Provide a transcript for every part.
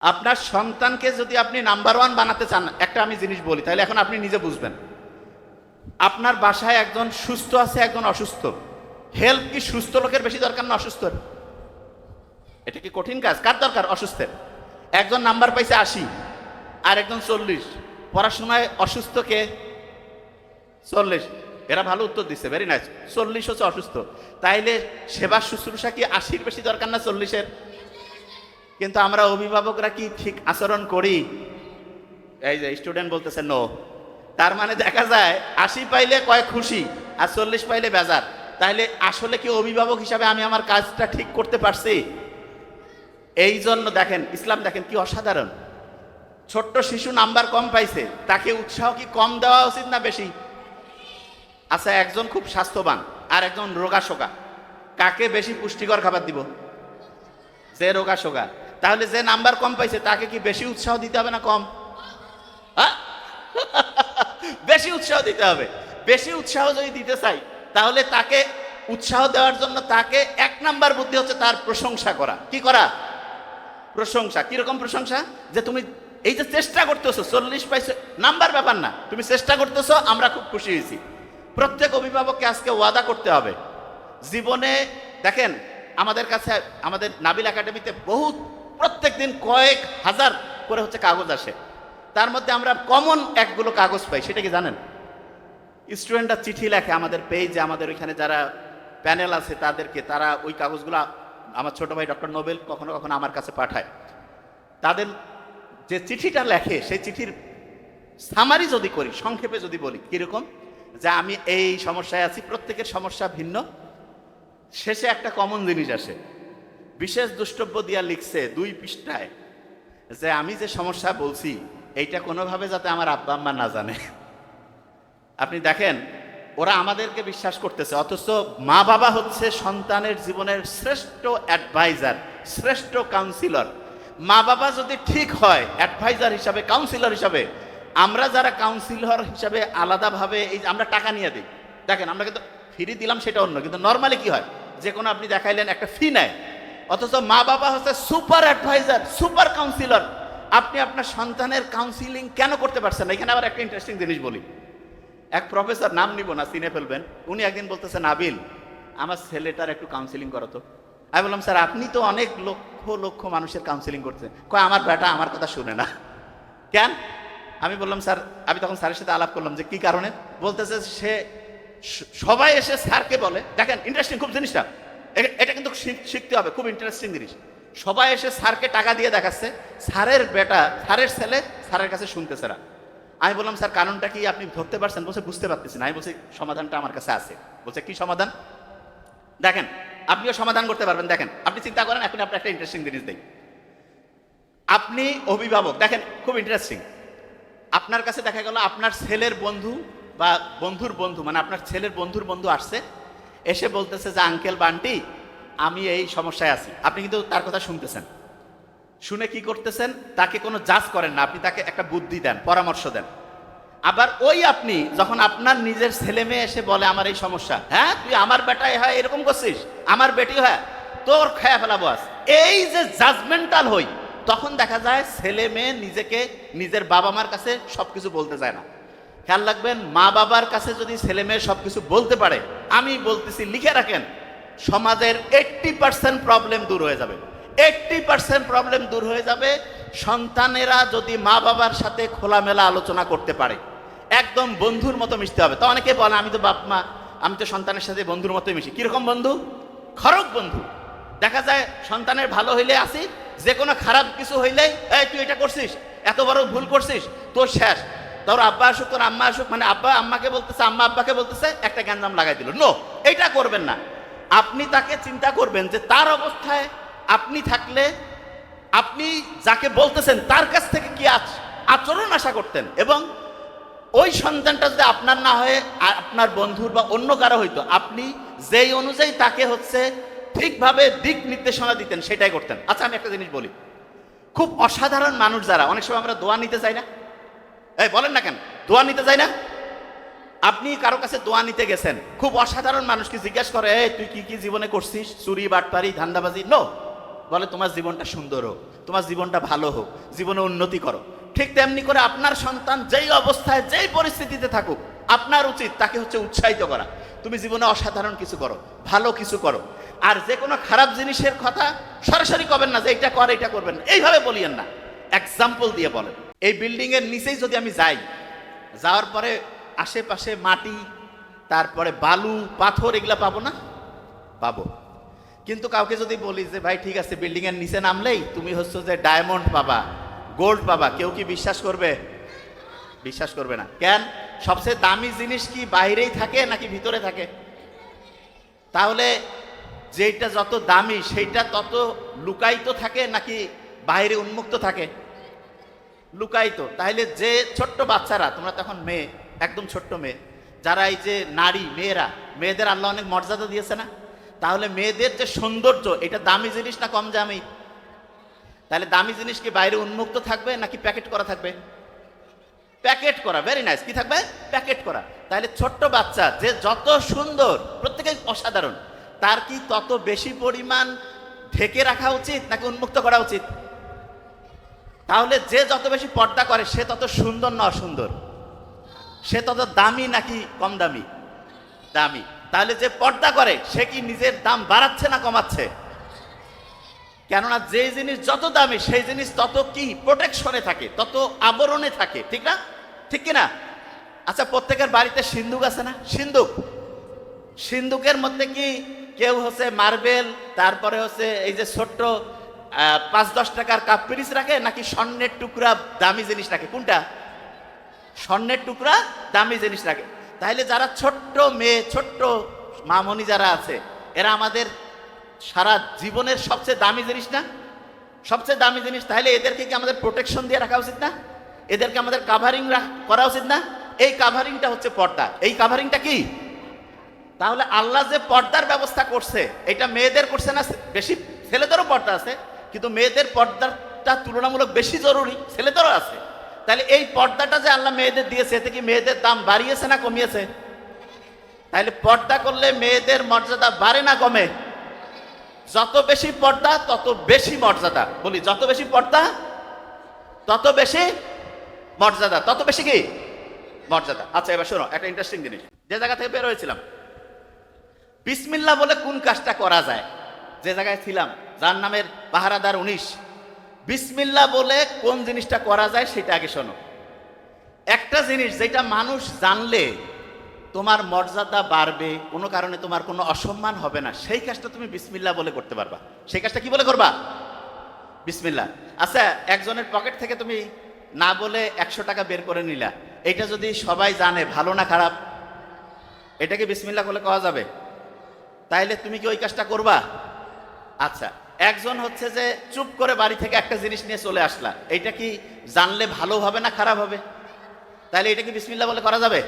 আপনার সন্তানকে যদি আপনি নাম্বার ওয়ান বানাতে চান, একটা আমি জিনিস বলি, তাহলে এখন আপনি নিজে বুঝবেন। আপনার বাসায় একজন সুস্থ আছে, একজন অসুস্থ। হেল্প কি সুস্থ লোকের বেশি দরকার না অসুস্থের? এটা কি কঠিন কাজ? কার দরকার? অসুস্থের। একজন নাম্বার পাইছে আশি, আর একজন চল্লিশ। পড়াশোনায় অসুস্থকে চল্লিশ। এরা ভালো উত্তর দিচ্ছে ভেরি নাইস চল্লিশ হচ্ছে অসুস্থ। তাইলে সেবা শুশ্রূষা কি আশির বেশি দরকার না চল্লিশের? কিন্তু আমরা অভিভাবকরা কি ঠিক আচরণ করি? এই যে স্টুডেন্ট বলতেছে নো তার মানে দেখা যায়, আশি পাইলে কয় খুশি, আর চল্লিশ পাইলে বেজার। তাইলে আসলে কি অভিভাবক হিসাবে আমি আমার কাজটা ঠিক করতে পারছি? এই জন্য দেখেন, ইসলাম দেখেন কি অসাধারণ। ছোট্ট শিশু নাম্বার কম পাইছে, তাকে উৎসাহ কি কম দেওয়া উচিত না বেশি? আচ্ছা একজন খুব স্বাস্থ্যবান, আর একজন রোগা শোকা কাকে বেশি পুষ্টিকর খাবার দিব? যে রোগা শোকা তাহলে যে নাম্বার কম পাইছে, তাকে কি বেশি উৎসাহ দিতে হবে না কম? বেশি উৎসাহ দিতে হবে। বেশি উৎসাহ যদি দিতে চাই, তাহলে তাকে উৎসাহ দেওয়ার জন্য তাকে এক নাম্বার বুদ্ধি হচ্ছে তার প্রশংসা করা। কি করা? প্রশংসা। কীরকম প্রশংসা? যে তুমি এই যে চেষ্টা করতেছো, চল্লিশ পাইছো, নাম্বার ব্যাপার না, তুমি চেষ্টা করতেছো, আমরা খুব খুশি হয়েছি। প্রত্যেক অভিভাবককে আজকে ওয়াদা করতে হবে। জীবনে, দেখেন, আমাদের কাছে, আমাদের নাবিল একাডেমিতে বহুত প্রত্যেক দিন কয়েক হাজার করে হচ্ছে কাগজ আসে। তার মধ্যে আমরা কমন একগুলো কাগজ পাই, সেটা কি জানেন? স্টুডেন্টরা চিঠি লেখে আমাদের পেজে আমাদের ওইখানে যারা প্যানেল আছে তাদেরকে, তারা ওই কাগজগুলো আমার ছোট ভাই ডক্টর নোবেল কখনো কখনো আমার কাছে পাঠায়। তাদের যে চিঠিটা লেখে, সেই চিঠির সামারি যদি করি, সংক্ষেপে যদি বলি, কীরকম? যে আমি এই সমস্যায় আছি, প্রত্যেকের সমস্যা ভিন্ন, শেষে একটা কমন জিনিস আসে। বিশেষ দুষ্টব্য দিয়া লিখছে দুই পৃষ্ঠায় যে আমি যে সমস্যা বলছি, এইটা কোনোভাবে যাতে আমার আব্বা আম্মা না জানে। আপনি দেখেন, ওরা আমাদেরকে বিশ্বাস করতেছে, অথচ মা বাবা হচ্ছে সন্তানের জীবনের শ্রেষ্ঠ অ্যাডভাইজার শ্রেষ্ঠ কাউন্সিলর মা বাবা যদি ঠিক হয় অ্যাডভাইজার হিসাবে কাউন্সিলর হিসাবে, আমরা যারা কাউন্সিলর হিসাবে আলাদাভাবে এই আমরা টাকা নিয়ে দিই। দেখেন, আমরা কিন্তু ফ্রি দিলাম সেটা অন্য, কিন্তু নর্মালি কি হয়? যে কোনো আপনি দেখাইলেন, একটা ফি নেয়। অথচ মা বাবা হচ্ছে সুপার অ্যাডভাইজার, সুপার কাউন্সিলর। আপনি আপনার সন্তানের কাউন্সিলিং কেন করতে পারছেন না? এখানে আবার একটা ইন্টারেস্টিং জিনিস বলি। এক প্রফেসর নাম নিব না, চিনে ফেলবেন। উনি একদিন বলতেছেন আবিল আমার ছেলেটার একটু কাউন্সিলিং করো তো। আমি বললাম, স্যার, আপনি তো অনেক লক্ষ লক্ষ মানুষের কাউন্সিলিং করছেন। কয়, আমার বেটা আমার কথা শুনে না। কেন? আমি বললাম, স্যার, আমি তখন স্যারের সাথে আলাপ করলাম যে কি কারণে? বলতেছে, সে সবাই এসে স্যারকে বলে। দেখেন ইন্টারেস্টিং খুব জিনিসটা। এটা কিন্তু শিখ- শিখতে হবে, খুব ইন্টারেস্টিং জিনিস। সবাই এসে স্যারকে টাকা দিয়ে দেখাচ্ছে, স্যারের বেটা, স্যারের ছেলে স্যারের কাছে শুনতেছে না। আমি বললাম, স্যার, কারণটা কি আপনি ধরতে পারছেন? বলছে, বুঝতে পারতেছি না। আমি বলছি, সমাধানটা আমার কাছে আছে। বলছে, কি সমাধান? দেখেন, আপনিও সমাধান করতে পারবেন। দেখেন, আপনি চিন্তা করেন, এখন আপনি একটা ইন্টারেস্টিং জিনিস দিই। আপনি অভিভাবক, দেখেন, খুব ইন্টারেস্টিং আপনার কাছে দেখা গেল, আপনার ছেলের বন্ধু বা বন্ধুর বন্ধু মানে আপনার ছেলের বন্ধুর বন্ধু আসছে এসে বলতেছে যে, আঙ্কেল, বান্টি, আমি এই সমস্যায় আছি। আপনি কিন্তু তার কথা শুনতেছেন। শুনে কি করতেছেন? তাকে কোনো জাজ করেন না। আপনি তাকে একটা বুদ্ধি দেন, পরামর্শ দেন। আবার ওই আপনি যখন আপনার নিজের ছেলে মেয়ে এসে বলে, আমার এই সমস্যা। হ্যাঁ তুই আমার বেটাই হয়, এরকম করছিস? আমার বেটি হয়। তোর খেয়া ফেলাবো আজ। এই যে জাজমেন্টাল হই, তখন দেখা যায় ছেলে মেয়ে নিজেকে নিজের বাবা মার কাছে সবকিছু বলতে যায় না। খেয়াল রাখবেন, মা বাবার কাছে যদি ছেলে মেয়ে সবকিছু বলতে পারে, আমি বলতেছি, লিখে রাখেন, সমাজের এইট্টি পার্সেন্ট প্রবলেম দূর হয়ে যাবে। এইট্টি পার্সেন্ট প্রবলেম দূর হয়ে যাবে, সন্তানেরা যদি মা বাবার সাথে খোলামেলা আলোচনা করতে পারে, একদম বন্ধুর মতো মিশতে হবে। তো অনেকে বলে, আমি তো বাপ মা, আমি তো সন্তানের সাথে বন্ধুর মতো মিশি। কীরকম বন্ধু? খরক বন্ধু। দেখা যায়, সন্তানের ভালো হইলে আসি যে কোনো খারাপ কিছু হইলেই, এই, তুই এটা করছিস? এত বড় ভুল করছিস? তোর শেষ। তোর আব্বা আসুক, তোর আম্মা আসুক মানে আব্বা আম্মাকে বলতেছে, আম্মা আব্বাকে বলতেছে, একটা গ্যাঞ্জাম লাগাই দিল। নো এইটা করবেন না। আপনি তাকে চিন্তা করবেন যে তার অবস্থায় আপনি থাকলে আপনি যাকে বলতেছেন, তার কাছ থেকে কি আচ- আচরণ আশা করতেন? এবং ওই সন্তানটা যদি আপনার না হয়ে আপনার বন্ধুর বা অন্য কারও হইতো, আপনি যেই অনুযায়ী তাকে হচ্ছে ঠিকভাবে দিক নির্দেশনা দিতেন, সেটাই করতেন। আচ্ছা আমি একটা জিনিস বলি। খুব অসাধারণ মানুষ যারা, অনেক সময় আমরা দোয়া নিতে চাই না। এই, বলেন না কেন? দোয়া নিতে চাই না? আপনি কারও কাছে দোয়া নিতে গেছেন, খুব অসাধারণ মানুষকে জিজ্ঞেস করে, এই, তুই কি কি জীবনে করছিস? চুরি, বাটপারি, ধান্দাবাজি? নো বলে, তোমার জীবনটা সুন্দর হোক, তোমার জীবনটা ভালো হোক, জীবনে উন্নতি করো। ঠিক তেমনি করে আপনার সন্তান যেই অবস্থায়, যেই পরিস্থিতিতে থাকুক, আপনার উচিত তাকে হচ্ছে উৎসাহিত করা। তুমি জীবনে অসাধারণ কিছু করো, ভালো কিছু করো। আর যে কোনো খারাপ জিনিসের কথা সরাসরি কবেন না যে এটা কর এটা করবেন। এইভাবে বলিয়েন না। এক্সাম্পল দিয়ে বলেন। এই বিল্ডিং এর নিচেই যদি আমি যাই, যাওয়ার পরে আশেপাশে মাটি, তারপরে বালু, পাথর এগুলা পাবো না? পাবো। কিন্তু কাউকে যদি বলি যে, ভাই, ঠিক আছে বিল্ডিং এর নিচে নামলেই তুমি হচ্ছে যে ডায়মন্ড পাবা গোল্ড পাবা। কেউ কি বিশ্বাস করবে? বিশ্বাস করবে না। কেন? সবচেয়ে দামি জিনিস কি বাইরেই থাকে নাকি ভিতরে থাকে? তাহলে যেটা যত দামি, সেইটা তত লুকায়িত থাকে নাকি বাইরে উন্মুক্ত থাকে? লুকায়িত তাহলে যে ছোট্ট বাচ্চারা, তোমরা তখন মেয়ে, একদম ছোট্ট মেয়ে, যারা এই যে নারী, মেয়েরা, মেয়েদের আল্লাহ অনেক মর্যাদা দিয়েছে না? তাহলে মেয়েদের যে সৌন্দর্য, এটা দামি জিনিস না কম দামি? তাহলে দামি জিনিস কি বাইরে উন্মুক্ত থাকবে নাকি প্যাকেট করা থাকবে? প্যাকেট করা ভেরি নাইস কি থাকবে? প্যাকেট করা। তাহলে ছোট্ট বাচ্চা যে যত সুন্দর প্রত্যেকে অসাধারণ, তার কি তত বেশি পরিমাণ ঢেকে রাখা উচিত নাকি উন্মুক্ত করা উচিত? তাহলে যে যত বেশি পর্দা করে, সে তত সুন্দর না অসুন্দর? সে তত দামি নাকি কম দামি? দামি। তাহলে যে পর্দা করে, সে কি নিজের দাম বাড়াচ্ছে না কমাচ্ছে? কেননা যে জিনিস যত দামি, সেই জিনিস তত কি? প্রোটেকশনে থাকে, তত আবরণে থাকে, ঠিক না? ঠিক কি না আচ্ছা প্রত্যেকের বাড়িতে সিন্দুক আছে না? সিন্দুক সিন্দুকের মধ্যে কি কেউ হচ্ছে মার্বেল, তারপরে হচ্ছে এই যে ছোট্ট পাঁচ দশ টাকার কাপ পিরিচ রাখে নাকি স্বর্ণের টুকরা দামি জিনিস রাখে? কোনটা? স্বর্ণের টুকরা দামি জিনিস রাখে। তাহলে যারা ছোট্ট মেয়ে, ছোট্ট মামনি যারা আছে, এরা আমাদের সারা জীবনের সবচেয়ে দামি জিনিস না? সবচেয়ে দামি জিনিস তাহলে এদেরকে কি আমাদের প্রোটেকশন দিয়ে রাখা উচিত না? এদেরকে আমাদের কাভারিং করা উচিত না? এই কাভারিংটা হচ্ছে পর্দা। এই কাভারিংটা কি? তাহলে আল্লাহ যে পর্দার ব্যবস্থা করছে, এটা মেয়েদের করছে না, বেশি ছেলেদেরও পর্দা আছে? কিন্তু মেয়েদের পর্দাটা তুলনামূলক বেশি জরুরি, ছেলেদেরও আছে। তাহলে এই পর্দাটা যে আল্লাহ মেয়েদের দিয়েছে, এতে কি মেয়েদের দাম বাড়িয়েছে না কমিয়েছে? তাহলে পর্দা করলে মেয়েদের মর্যাদা বাড়ে না কমে? যত বেশি পর্দা, তত বেশি মর্যাদা। বলি, যত বেশি পর্দা, তত বেশি মর্যাদা। তত বেশি কি? মর্যাদা। আচ্ছা এবার শোনো, একটা ইন্টারেস্টিং জিনিস। যে জায়গা থেকে বের হয়েছিলাম বিসমিল্লা বলে কোন কাজটা করা যায়? যে জায়গায় ছিলাম যার নামের পাহারাদার উনিশ। বিসমিল্লা বলে কোন জিনিসটা করা যায় সেটা আগে শোনো। একটা জিনিস যেটা মানুষ জানলে তোমার মর্যাদা বাড়বে, কোনো কারণে তোমার কোনো অসম্মান হবে না, সেই কাজটা তুমি বিসমিল্লা বলে করতে পারবা। সেই কাজটা কি বলে করবা? বিসমিল্লা আচ্ছা একজনের পকেট থেকে তুমি না বলে একশো টাকা বের করে নিলা। এটা যদি সবাই জানে, ভালো না খারাপ? এটাকে বিসমিল্লা বলে কওয়া যাবে? তাইলে তুমি কি ওই কাজটা করবা? আচ্ছা একজন হচ্ছে যে চুপ করে বাড়ি থেকে একটা জিনিস নিয়ে চলে আসলা। এইটা কি জানলে ভালো হবে না খারাপ হবে? তাহলে এটা কি বিসমিল্লা বলে করা যাবে?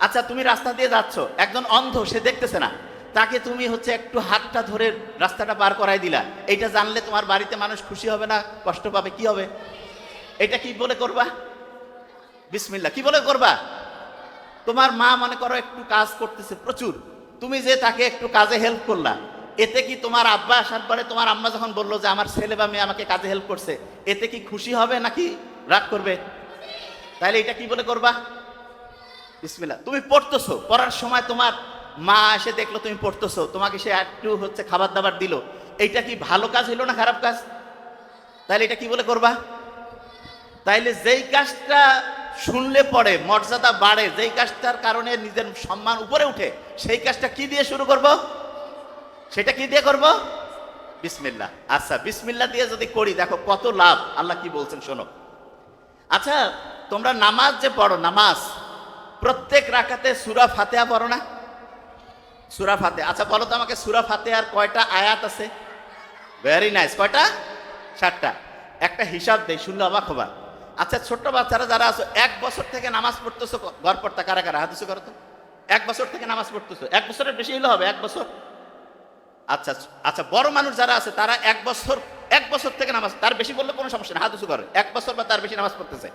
আচ্ছা তুমি রাস্তা দিয়ে যাচ্ছ, একজন অন্ধ, সে দেখতেছে না। তাকে তুমি হচ্ছে একটু হাতটা ধরে রাস্তাটা পার করাই দিলা। এইটা জানলে তোমার বাড়িতে মানুষ খুশি হবে না, কষ্ট পাবে, কি হবে? এটা কি বলে করবা? বিসমিল্লা কি বলে করবা? তোমার মা মনে করো একটু কাজ করতেছে, প্রচুর। তুমি যে তাকে একটু কাজে হেল্প করলা এতে কি তোমার আব্বা আসার পরে তোমার আম্মা যখন বলল যে আমার ছেলে বা মেয়ে আমাকে কাজে হেল্প করছে, এতে কি খুশি হবে নাকি রাগ করবে? তাহলে এটা কি বলে করবা? বিসমিল্লাহ। তুমি পড়তেছো, পড়ার সময় তোমার মা এসে দেখল তুমি পড়তেছো, তোমাকে সে একটু হচ্ছে খাবার দাবার দিল। এইটা কি ভালো কাজ হলো না খারাপ কাজ? তাহলে এটা কি বলে করবা? তাইলে যেই কাজটা শুনলে পরে মর্যাদা বাড়ে, যেই কাজটার কারণে নিজের সম্মান উপরে উঠে, সেই কাজটা কি দিয়ে শুরু করব? সেটা কি দিয়ে করব? বিসমিল্লাহ। আচ্ছা বিসমিল্লা দিয়ে যদি করি, দেখো কত লাভ। আল্লাহ কি বলছেন, শোনো। আচ্ছা তোমরা নামাজ যে পড়ো, নামাজ, প্রত্যেক রাখাতে সুরা ফাতেহা পড়ো না? সুরা ফাতে আচ্ছা বলো তো আমাকে, সুরা ফাতেহার কয়টা আয়াত আছে? ভেরি নাইস কয়টা? ষাটটা একটা হিসাব দেয় শুনলে অবাক হবা। আচ্ছা ছোট্ট বাচ্চারা যারা আছো, এক বছর থেকে নামাজ পড়তেছো, ঘর পড়তা কারা কারা? হাদিসে করো তো। এক বছর থেকে নামাজ পড়তেছো। এক বছরের বেশি হলে হবে, এক বছর? আচ্ছা আচ্ছা বড় মানুষ যারা আছে, তারা এক বছর এক বছর থেকে নামাজ, তার বেশি বললে কোনো সমস্যা না হাদিসু করে। এক বছর বা তার বেশি নামাজ পড়তেছে।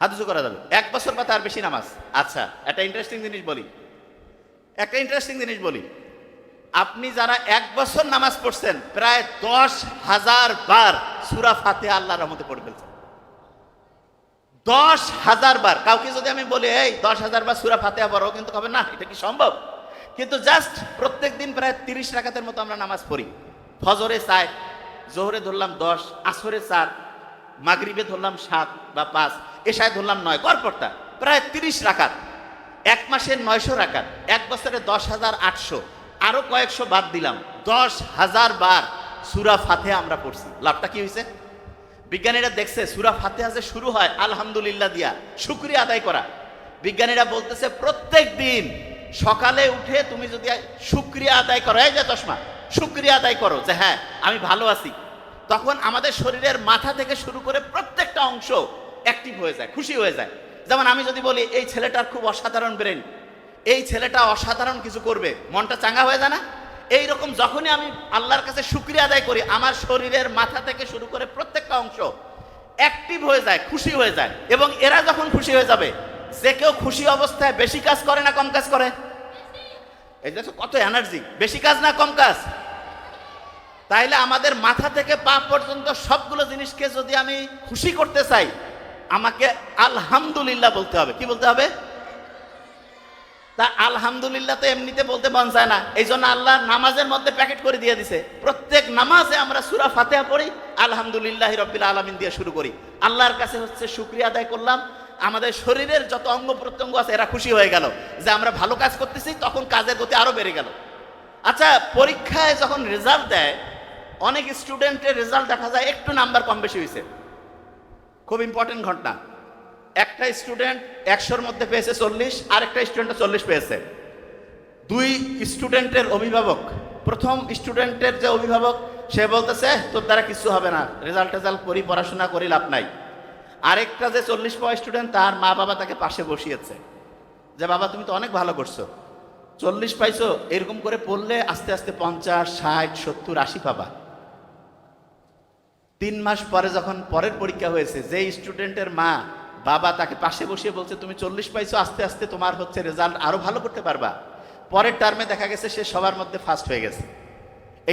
হাদিসু করা যাবে। এক বছর বা তার বেশি নামাজ। আচ্ছা একটা ইন্টারেস্টিং জিনিস বলি। একটা ইন্টারেস্টিং জিনিস বলি। আপনি যারা এক বছর নামাজ পড়ছেন, প্রায় দশ হাজার বার সুরা ফাতে আল্লাহ রহমতে পড়ে ফেলছেন। দশ হাজার বার। কাউকে যদি আমি বলি, এই, দশ হাজার বার সুরা ফাতে পড়ো, কিন্তু হবে না, এটা কি সম্ভব? কিন্তু জাস্ট প্রত্যেক দিন প্রায় তিরিশ রাখাতের মতো আমরা নামাজ পড়ি। ফজরে চার, জোহরে ধরলাম দশ, আসরে চার, মাগরিবে ধরলাম সাত বা পাঁচ, এশায় ধরলাম নয়, গড়পড়তা। প্রায় তিরিশ রাখাত এক মাসের নয়শো রাখাত এক বছরে দশ হাজার আটশো আরও কয়েকশো বাদ দিলাম। দশ হাজার বার সুরা ফাতে আমরা পড়ছি। লাভটা কি হয়েছে বিজ্ঞানীরা দেখছে, সুরা ফাতেহা যে শুরু হয়, আলহামদুলিল্লাহ দিয়া, শুক্রিয়া আদায় করা। বিজ্ঞানীরা বলতেছে, প্রত্যেক দিন সকালে উঠে তুমি যদি শুক্রিয়া আদায় করো, এই যে চশমা, শুক্রিয়া আদায় করো যে হ্যাঁ আমি ভালো আছি। তখন আমাদের শরীরের মাথা থেকে শুরু করে প্রত্যেকটা অংশ অ্যাক্টিভ হয়ে যায়, খুশি হয়ে যায়। যেমন আমি যদি বলি, এই ছেলেটার খুব অসাধারণ ব্রেন এই ছেলেটা অসাধারণ কিছু করবে, মনটা চাঙ্গা হয়ে যায় না? এই রকম যখনই আমি আল্লাহর কাছে শুক্রিয়া আদায় করি, আমার শরীরের মাথা থেকে শুরু করে প্রত্যেকটা অংশ অ্যাক্টিভ হয়ে যায়, খুশি হয়ে যায় এবং এরা যখন খুশি হয়ে যাবে যে কেউ খুশি অবস্থায় বেশি কাজ করে না কম কাজ করে? এই দেখো কত এনার্জি বেশি কাজ না কম কাজ? তাইলে আমাদের মাথা থেকে পা পর্যন্ত সবগুলো জিনিসকে যদি আমি খুশি করতে চাই, আমাকে আলহামদুলিল্লাহ বলতে হবে। কি বলতে হবে? তা আলহামদুলিল্লাহ তো এমনিতে বলতে মন চায় না। এই জন্য আল্লাহ নামাজের মধ্যে প্যাকেট করে দিয়ে দিছে। প্রত্যেক নামাজে আমরা সুরা ফাতেহা পড়ি, আলহামদুলিল্লাহ রব্বিল আলমিন দিয়ে শুরু করি। আল্লাহর কাছে হচ্ছে শুক্রিয়া আদায় করলাম। আমাদের শরীরের যত অঙ্গ প্রত্যঙ্গ আছে, এরা খুশি হয়ে গেল। যে আমরা ভালো কাজ করতেছি, তখন কাজের গতি আরও বেড়ে গেল। আচ্ছা পরীক্ষায় যখন রেজাল্ট দেয়, অনেক স্টুডেন্টের রেজাল্ট দেখা যায় একটু নাম্বার কম বেশি হয়েছে খুব ইম্পর্টেন্ট ঘটনা। একটা স্টুডেন্ট একশোর মধ্যে পেয়েছে চল্লিশ আর একটা স্টুডেন্ট চল্লিশ পেয়েছে। দুই স্টুডেন্টের অভিভাবক, প্রথম স্টুডেন্টের যে অভিভাবক, সে বলতেছে, তোর দ্বারা কিছু হবে না। রেজাল্ট টেজাল্ট করি, পড়াশোনা করি, লাভ নাই। আরেকটা যে চল্লিশ পাওয়া স্টুডেন্ট তার মা বাবা তাকে পাশে বসিয়েছে। যে বাবা, তুমি তো অনেক ভালো করছ। চল্লিশ পাইছো, এরকম করে পড়লে আস্তে আস্তে পঞ্চাশ, ষাট, সত্তর, আশি পাবা। তিন মাস পরে যখন পরের পরীক্ষা হয়েছে যে স্টুডেন্টের মা বাবা তাকে পাশে বসিয়ে বলছে, তুমি চল্লিশ পাইছো, আস্তে আস্তে তোমার হচ্ছে রেজাল্ট আরও ভালো করতে পারবা। পরের টার্মে দেখা গেছে, সে সবার মধ্যে ফার্স্ট হয়ে গেছে।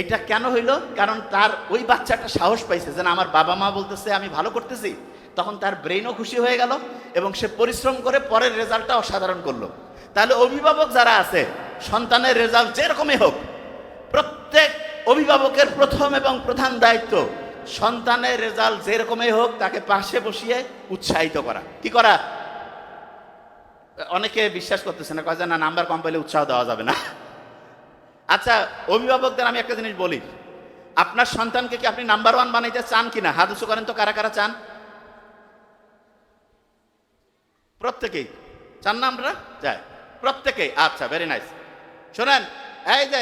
এটা কেন হইল? কারণ তার ওই বাচ্চাটা সাহস পাইছে যেন আমার বাবা মা বলতেছে, আমি ভালো করতেছি। তখন তার ব্রেনও খুশি হয়ে গেল এবং সে পরিশ্রম করে পরের রেজাল্টটা অসাধারণ করল। তাহলে অভিভাবক যারা আছে, সন্তানের রেজাল্ট যেরকমই হোক, প্রত্যেক অভিভাবকের প্রথম এবং প্রধান দায়িত্ব সন্তানের রেজাল্ট যেরকমই হোক, তাকে পাশে বসিয়ে উৎসাহিত করা। কি করা? অনেকে বিশ্বাস করতেছে না যে না, নাম্বার কম পেলে উৎসাহ দেওয়া যাবে না। আচ্ছা অভিভাবকদের আমি একটা জিনিস বলি। আপনার সন্তানকে কি আপনি নাম্বার ওয়ান বানাইতে চান কিনা? হাত উঁচু করেন তো কারা কারা চান? প্রত্যেকেই। চান না আমরা যাই প্রত্যেকেই। আচ্ছা ভেরি নাইস শোনেন এই যে